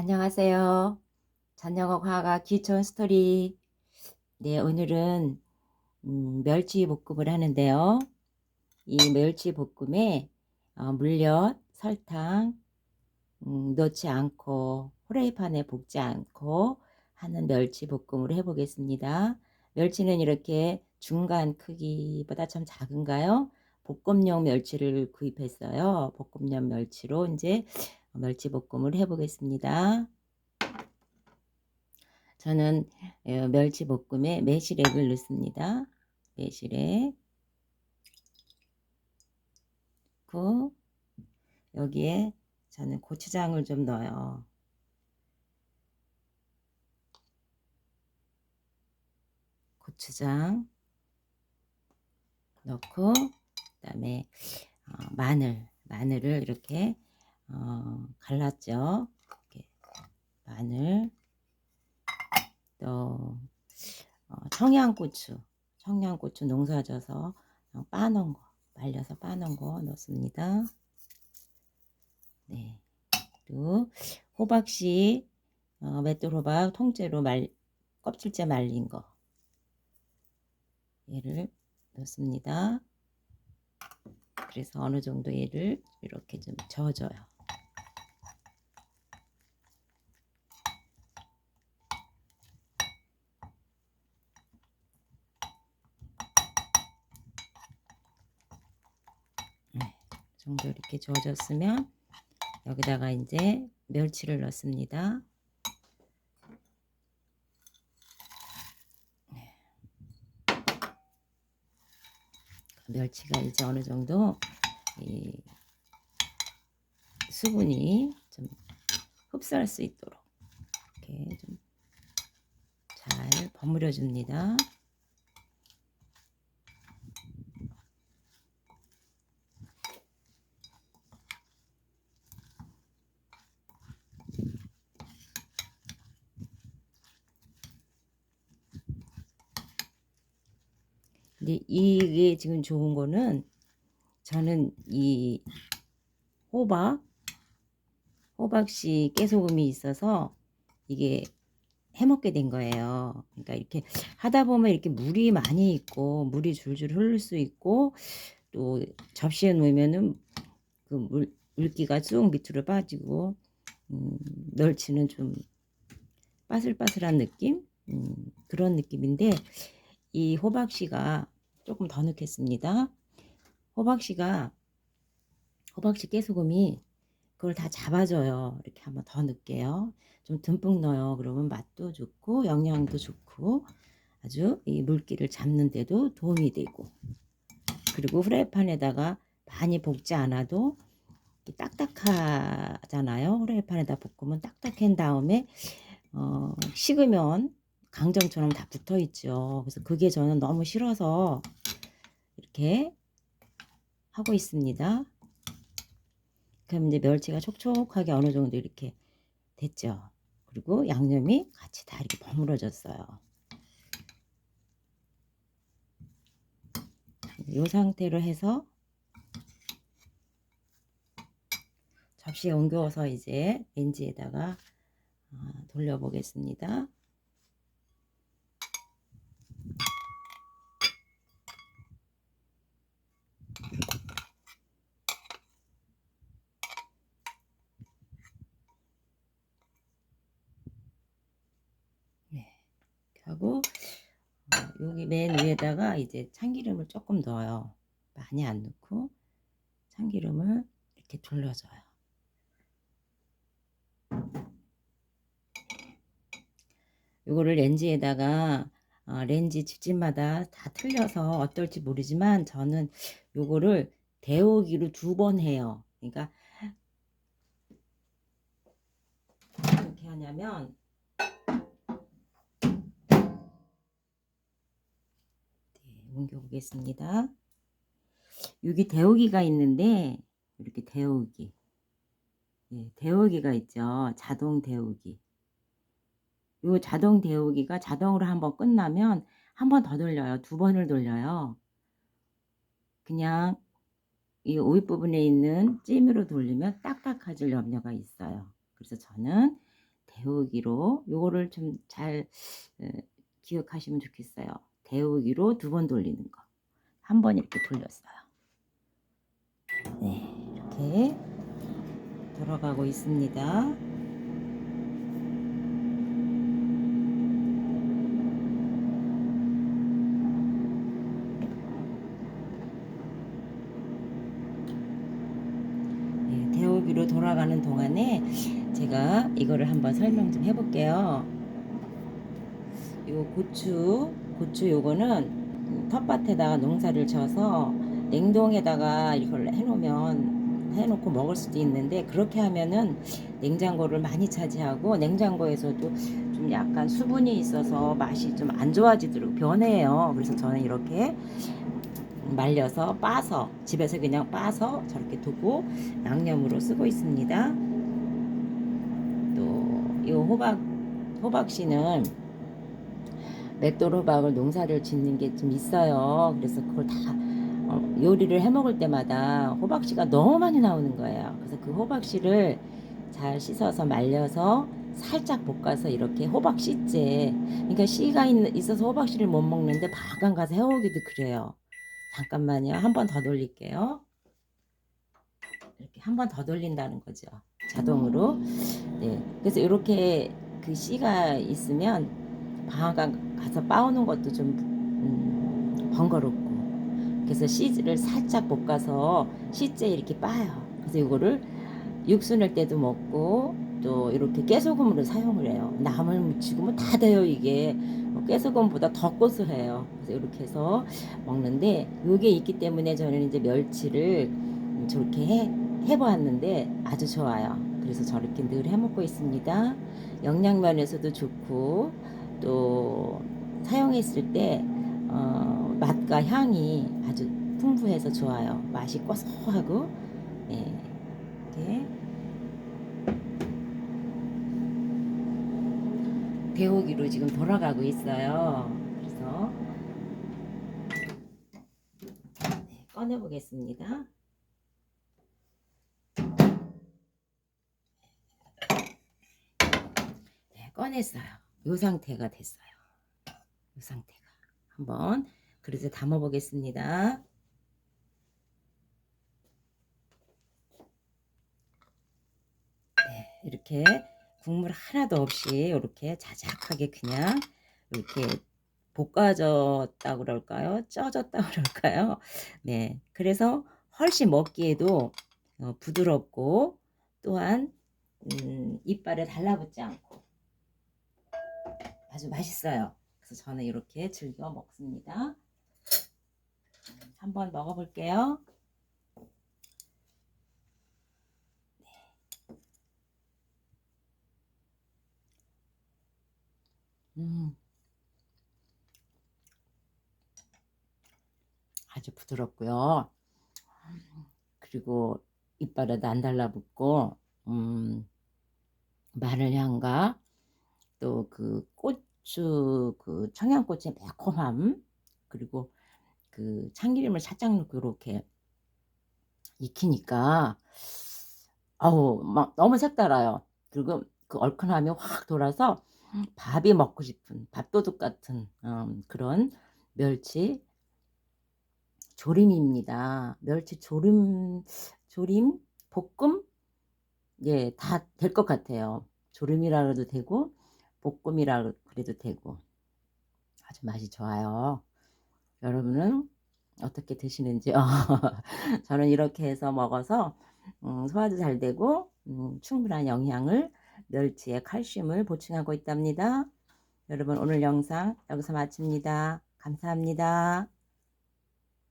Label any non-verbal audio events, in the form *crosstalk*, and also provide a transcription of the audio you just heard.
안녕하세요. 전영어 과학 기촌 스토리. 네, 오늘은 음, 멸치 볶음을 하는데요. 이 멸치 볶음에 어, 물엿, 설탕 음, 넣지 않고 후라이팬에 볶지 않고 하는 멸치 볶음을 해보겠습니다. 멸치는 이렇게 중간 크기보다 좀 작은가요? 볶음용 멸치를 구입했어요. 볶음용 멸치로 이제 멸치 볶음을 해보겠습니다. 저는 어, 멸치 볶음에 매실액을 넣습니다. 매실액. 그 여기에 저는 고추장을 좀 넣어요. 고추장 넣고 그다음에 어, 마늘 마늘을 이렇게 어, 갈랐죠. 이렇게 마늘 또 어, 청양고추 청양고추 농사져서 빠놓은 거 말려서 빠놓은 거 넣습니다. 네. 그리고 호박씨 어, 맷돌 호박 통째로 말 껍질째 말린 거 얘를 넣습니다. 그래서 어느 정도 얘를 이렇게 좀 저어줘요. 네, 정도 이렇게 저어졌으면 여기다가 이제 멸치를 넣습니다. 네. 멸치가 이제 어느 정도 수분이 좀 흡수할 수 있도록 이렇게 좀 잘 버무려 줍니다. 근데 이게 지금 좋은 거는 저는 이 호박 호박씨 깨소금이 있어서 이게 해먹게 된 거예요. 그러니까 이렇게 하다 보면 이렇게 물이 많이 있고 물이 줄줄 흐를 수 있고 또 접시에 놓으면은 그 물, 물기가 쭉 밑으로 빠지고 음, 멸치는 좀 바슬바슬한 느낌 음, 그런 느낌인데 이 호박씨가 조금 더 넣겠습니다. 호박씨가 호박씨 깨소금이 그걸 다 잡아줘요. 이렇게 한번 더 넣을게요. 좀 듬뿍 넣어요. 그러면 맛도 좋고 영양도 좋고 아주 이 물기를 잡는데도 도움이 되고 그리고 후라이팬에다가 많이 볶지 않아도 딱딱하잖아요. 후라이팬에다 볶으면 딱딱한 다음에 어, 식으면 강정처럼 다 붙어 있죠. 그래서 그게 저는 너무 싫어서 이렇게 하고 있습니다. 그럼 이제 멸치가 촉촉하게 어느 정도 이렇게 됐죠. 그리고 양념이 같이 다 이렇게 버무려졌어요. 이 상태로 해서 접시에 옮겨서 이제 렌지에다가 아, 돌려보겠습니다. 하고 어, 여기 맨 위에다가 이제 참기름을 조금 넣어요. 많이 안 넣고 참기름을 이렇게 돌려줘요. 이거를 렌즈에다가 어, 렌즈 집집마다 다 틀려서 어떨지 모르지만 저는 요거를 데우기로 두 번 해요. 그러니까 어떻게 하냐면 옮겨 보겠습니다. 여기 데우기가 있는데 이렇게 데우기 예, 데우기가 있죠. 자동 데우기 이 자동 데우기가 자동으로 한번 끝나면 한 번 더 돌려요. 두 번을 돌려요. 그냥 이 오이 부분에 있는 찜으로 돌리면 딱딱해질 염려가 있어요. 그래서 저는 데우기로 요거를 좀 잘 기억하시면 좋겠어요. 데우기로 두 번 돌리는 거. 한 번 이렇게 돌렸어요. 네, 이렇게 돌아가고 있습니다. 네, 데우기로 돌아가는 동안에 제가 이거를 한번 설명 좀 해볼게요. 요 고추, 고추 요거는 텃밭에다가 농사를 져서 냉동에다가 이걸 해놓으면 해놓고 먹을 수도 있는데 그렇게 하면은 냉장고를 많이 차지하고 냉장고에서도 좀 약간 수분이 있어서 맛이 좀 안 좋아지도록 변해요. 그래서 저는 이렇게 말려서 빠서 집에서 그냥 빠서 저렇게 두고 양념으로 쓰고 있습니다. 또 이 호박 호박씨는 맷돌 호박을 농사를 짓는 게 좀 있어요. 그래서 그걸 다 어, 요리를 해 먹을 때마다 호박씨가 너무 많이 나오는 거예요. 그래서 그 호박씨를 잘 씻어서 말려서 살짝 볶아서 이렇게 호박 씨째. 그러니까 씨가 있, 있어서 호박 씨를 못 먹는데 방앗간 가서 해오기도 그래요. 잠깐만요. 한 번 더 돌릴게요. 이렇게 한 번 더 돌린다는 거죠. 자동으로. 네. 그래서 이렇게 그 씨가 있으면 방앗간 가서 빻아오는 것도 좀 음, 번거롭고. 그래서 씨를 살짝 볶아서 씨째 이렇게 빻아요. 그래서 이거를 육수 낼 때도 먹고 또 이렇게 깨소금으로 사용을 해요. 무치고 뭐다 돼요 이게. 뭐 깨소금보다 더 고소해요. 그래서 이렇게 해서 먹는데 이게 있기 때문에 저는 이제 멸치를 저렇게 해, 해보았는데 아주 좋아요. 그래서 저렇게 늘 해먹고 있습니다. 영양면에서도 좋고 또 사용했을 때 어, 맛과 향이 아주 풍부해서 좋아요. 맛이 고소하고 네, 이렇게 데우기로 지금 돌아가고 있어요. 그래서 네, 꺼내 보겠습니다. 네, 꺼냈어요. 이 상태가 됐어요. 이 상태가 한번 그릇에 담아 보겠습니다. 네, 이렇게 국물 하나도 없이 이렇게 자작하게 그냥 이렇게 볶아졌다고 그럴까요? 쪄졌다고 그럴까요? 네. 그래서 훨씬 먹기에도 어, 부드럽고 또한 음, 이빨에 달라붙지 않고 아주 맛있어요. 그래서 저는 이렇게 즐겨 먹습니다. 한번 먹어볼게요. 음. 아주 부드럽고요. 그리고 이빨에도 안 달라붙고, 음, 마늘 향과 또그고 추, 그 청양고추의 매콤함, 그리고 그 참기름을 살짝 넣고 이렇게 익히니까, 아우, 막 너무 색달아요. 그리고 그 얼큰함이 확 돌아서 밥이 먹고 싶은 밥도둑 같은 음, 그런 멸치 조림입니다. 멸치 조림, 조림, 볶음, 예, 다 될 것 같아요. 조림이라 해도 되고, 볶음이라 그래도 되고, 아주 맛이 좋아요. 여러분은 어떻게 드시는지요? *laughs* 저는 이렇게 해서 먹어서 음, 소화도 잘 되고 음, 충분한 영양을 멸치에 칼슘을 보충하고 있답니다. 여러분 오늘 영상 여기서 마칩니다. 감사합니다.